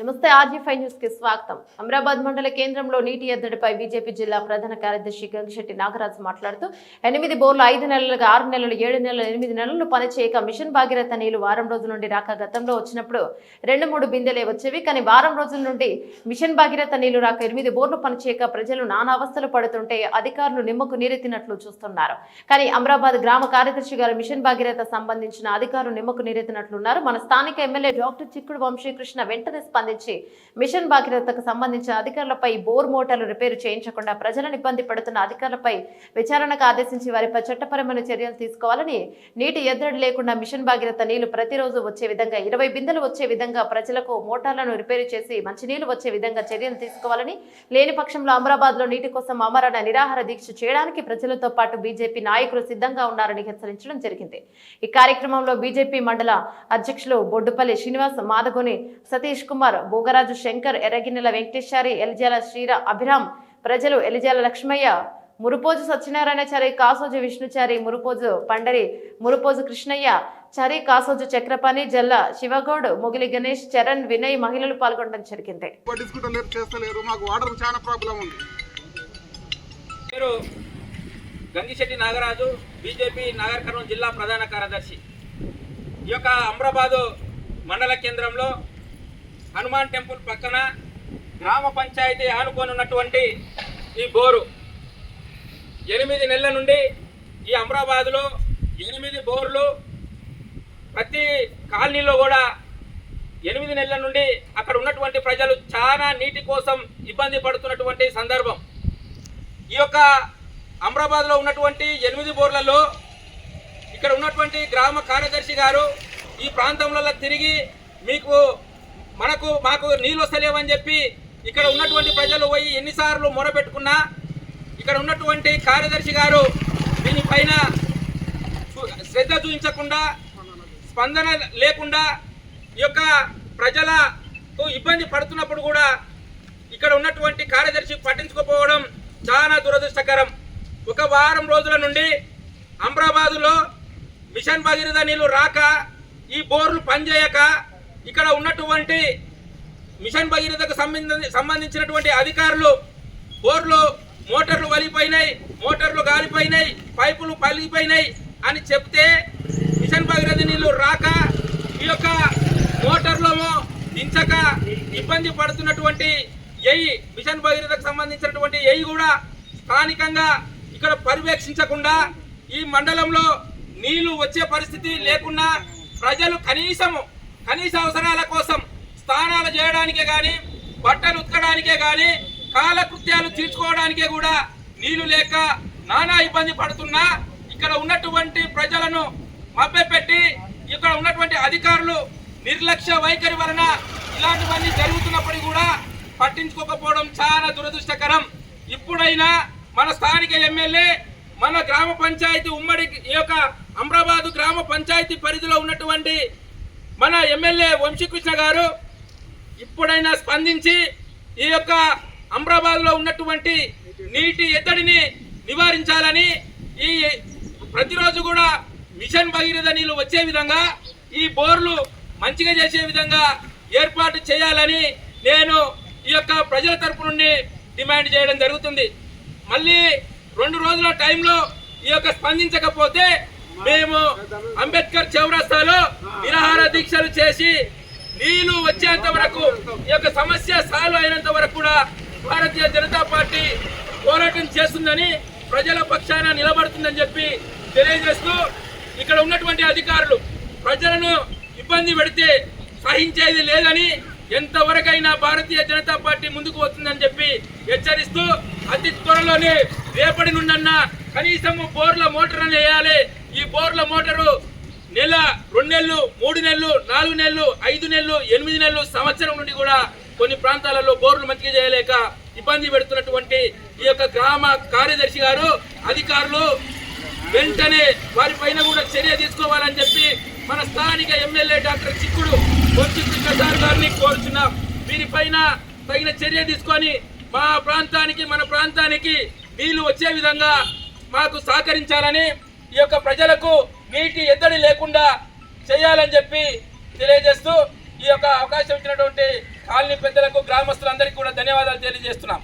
నమస్తే RG five న్యూస్కి స్వాగతం. అమరాబాద్ మండల కేంద్రంలో నీటి ఎద్దడిపై బీజేపీ జిల్లా ప్రధాన కార్యదర్శి గంగిశెట్టి నాగరాజు మాట్లాడుతూ ఎనిమిది బోర్లు ఐదు నెలలుగా ఆరు నెలలు ఏడు నెలలు ఎనిమిది నెలలు పనిచేయక మిషన్ భాగీరథ నీళ్ళు వారం రోజుల నుండి రాక గతంలో వచ్చినప్పుడు రెండు మూడు బిందెలే వచ్చేవి. కానీ వారం రోజుల నుండి మిషన్ భాగీరథ నీళ్ళు రాక ఎనిమిది బోర్లు పనిచేయక ప్రజలు నానా అవస్థలు పడుతుంటే అధికారులు నిమ్మకు నీరెత్తినట్లు చూస్తున్నారు. కానీ అమరాబాద్ గ్రామ కార్యదర్శి గారు మిషన్ భాగీరథ సంబంధించిన అధికారులు నిమ్మకు నీరెత్తినట్లున్నారు. మన స్థానిక ఎమ్మెల్యే డాక్టర్ చిక్కుడు వంశీకృష్ణ వెంటనే స్పందించి మిషన్ భాగీరథకు సంబంధించిన అధికారులపై బోర్ మోటార్లు రిపేరు చేయించకుండా ప్రజలను ఇబ్బంది పడుతున్న అధికారులపై విచారణకు ఆదేశించి వారిపై చట్టపరమైన చర్యలు తీసుకోవాలని నీటి ఎద్దడి లేకుండా మిషన్ భాగీరథ నీళ్ళు ప్రతిరోజు వచ్చే విధంగా ఇరవై బిందెలు వచ్చే విధంగా ప్రజలకు మోటార్లను రిపేరు చేసి మంచినీళ్ళు వచ్చే విధంగా చర్యలు తీసుకోవాలని లేని పక్షంలో అమరాబాద్లో నీటి కోసం అమరణ నిరాహార దీక్ష చేయడానికి ప్రజలతో పాటు బీజేపీ నాయకులు సిద్ధంగా ఉన్నారని హెచ్చరించడం జరిగింది. ఈ కార్యక్రమంలో బీజేపీ మండల అధ్యక్షులు బొడ్డుపల్లి శ్రీనివాస్ మాదగోని సతీష్ కుమార్ భోగరాజు శంకర్ ఎర్రగిన్నెల వెంకటేశారి ఎలిజాల శ్రీర అభిరామ్ ప్రజలు ఎలిజాల లక్ష్మయ్య మురుపోజు సత్యనారాయణచారి కాసోజు విష్ణుచారి మురుపోజు పండరి మురుపోజు కృష్ణయ్య చారి కాసోజు చక్రపాణి జల్ల శివగౌడ్ మొగిలి గణేష్ చరణ్ వినయ్ మహిళలు పాల్గొనడం జరిగింది. గంగిశెట్టి నాగరాజు బీజేపీ నాగర్ కర్నూలు జిల్లా ప్రధాన కార్యదర్శి. ఈ యొక్క అమ్రాబాదు మండల కేంద్రంలో హనుమాన్ టెంపుల్ పక్కన గ్రామ పంచాయతీ ఆనుకొని ఉన్నటువంటి ఈ బోరు. ఎనిమిది నెలల నుండి ఈ అమరాబాద్లో ఎనిమిది బోర్లు ప్రతి కాలనీలో కూడా ఎనిమిది నెలల నుండి అక్కడ ఉన్నటువంటి ప్రజలు చాలా నీటి కోసం ఇబ్బంది పడుతున్నటువంటి సందర్భం. ఈ యొక్క అమరాబాద్లో ఉన్నటువంటి ఎనిమిది బోర్లలో ఇక్కడ ఉన్నటువంటి గ్రామ కార్యదర్శి గారు ఈ ప్రాంతంలో తిరిగి మీకు మనకు మాకు నీళ్ళు వస్తలేవని చెప్పి ఇక్కడ ఉన్నటువంటి ప్రజలు పోయి ఎన్నిసార్లు మొరపెట్టుకున్నా ఇక్కడ ఉన్నటువంటి కార్యదర్శి గారు దీనిపైన శ్రద్ధ చూపించకుండా స్పందన లేకుండా ఈ యొక్క ప్రజలకు ఇబ్బంది పడుతున్నప్పుడు కూడా ఇక్కడ ఉన్నటువంటి కార్యదర్శి పట్టించుకోకపోవడం చాలా దురదృష్టకరం. ఒక వారం రోజుల నుండి అమరాబాదులో మిషన్ భగీరథ నీళ్ళు రాక ఈ బోర్లు పనిచేయక ఇక్కడ ఉన్నటువంటి మిషన్ భగీరథకు సంబంధి సంబంధించినటువంటి అధికారులు బోర్లు మోటార్లు వలిపోయినాయి మోటార్లు గాలిపోయినాయి పైపులు పలిగిపోయినాయి అని చెప్తే మిషన్ భగీరథ నీళ్ళు రాక ఈ యొక్క మోటార్లేమో దించక ఇబ్బంది పడుతున్నటువంటి ఎయి మిషన్ భగీరథకు సంబంధించినటువంటి ఎయి కూడా స్థానికంగా ఇక్కడ పర్యవేక్షించకుండా ఈ మండలంలో నీళ్ళు వచ్చే పరిస్థితి లేకుండా ప్రజలు కనీసము కనీస అవసరాల కోసం స్నానాలు చేయడానికే కానీ బట్టలు ఉతకడానికే కానీ కాలకృత్యాలు తీర్చుకోవడానికే కూడా నీళ్ళు లేక నానా ఇబ్బంది పడుతున్నా ఇక్కడ ఉన్నటువంటి ప్రజలను మభ్యపెట్టి ఇక్కడ ఉన్నటువంటి అధికారులు నిర్లక్ష్య వైఖరి వలన ఇలాంటివన్నీ జరుగుతున్నప్పటికీ కూడా పట్టించుకోకపోవడం చాలా దురదృష్టకరం. ఇప్పుడైనా మన స్థానిక ఎమ్మెల్యే మన గ్రామ పంచాయతీ ఉమ్మడి ఈ యొక్క అమ్రాబాదు గ్రామ పంచాయతీ పరిధిలో ఉన్నటువంటి మన ఎమ్మెల్యే వంశీకృష్ణ గారు ఇప్పుడైనా స్పందించి ఈ యొక్క అమరాబాద్లో ఉన్నటువంటి నీటి ఎద్దడిని నివారించాలని ఈ ప్రతిరోజు కూడా మిషన్ భగీరథ నీళ్ళు వచ్చే విధంగా ఈ బోర్లు మంచిగా చేసే విధంగా ఏర్పాటు చేయాలని నేను ఈ యొక్క ప్రజల తరపు నుండి డిమాండ్ చేయడం జరుగుతుంది. మళ్ళీ రెండు రోజుల టైంలో ఈ యొక్క స్పందించకపోతే మేము అంబేద్కర్ చౌరస్తాలో నిరాహార దీక్షలు చేసి నీళ్ళు వచ్చేంత వరకు ఈ యొక్క సమస్య సాల్వ్ అయినంత వరకు కూడా భారతీయ జనతా పార్టీ పోరాటం చేస్తుందని ప్రజల పక్షాన నిలబడుతుందని చెప్పి తెలియజేస్తూ ఇక్కడ ఉన్నటువంటి అధికారులు ప్రజలను ఇబ్బంది పెడితే సహించేది లేదని ఎంతవరకైనా భారతీయ జనతా పార్టీ ముందుకు వస్తుందని చెప్పి హెచ్చరిస్తూ అతి త్వరలోనే రేపటి నుండన్నా కనీసం బోర్ల మోటార్ వేయాలి. బోర్ల మోటారు నెల రెండు నెలలు మూడు నెలలు నాలుగు నెలలు ఐదు నెలలు ఎనిమిది నెలలు సంవత్సరం నుండి కూడా కొన్ని ప్రాంతాలలో బోర్లు మంచిగా చేయలేక ఇబ్బంది పెడుతున్నటువంటి ఈ యొక్క గ్రామ కార్యదర్శి గారు అధికారులు వెంటనే వారిపైన కూడా చర్య తీసుకోవాలని చెప్పి మన స్థానిక ఎమ్మెల్యే డాక్టర్ చిక్కుడు బొత్సి కృష్ణసార్ గారిని కోరుచున్నాం. వీరిపైన తగిన చర్య తీసుకొని మా ప్రాంతానికి మన ప్రాంతానికి నీళ్ళు వచ్చే విధంగా మాకు సహకరించాలని ఈ యొక్క ప్రజలకు నీటి ఎద్దడి లేకుండా చేయాలని చెప్పి తెలియజేస్తూ ఈ యొక్క అవకాశం ఇచ్చినటువంటి కాలనీ పెద్దలకు గ్రామస్తులందరికీ కూడా ధన్యవాదాలు తెలియజేస్తున్నాం.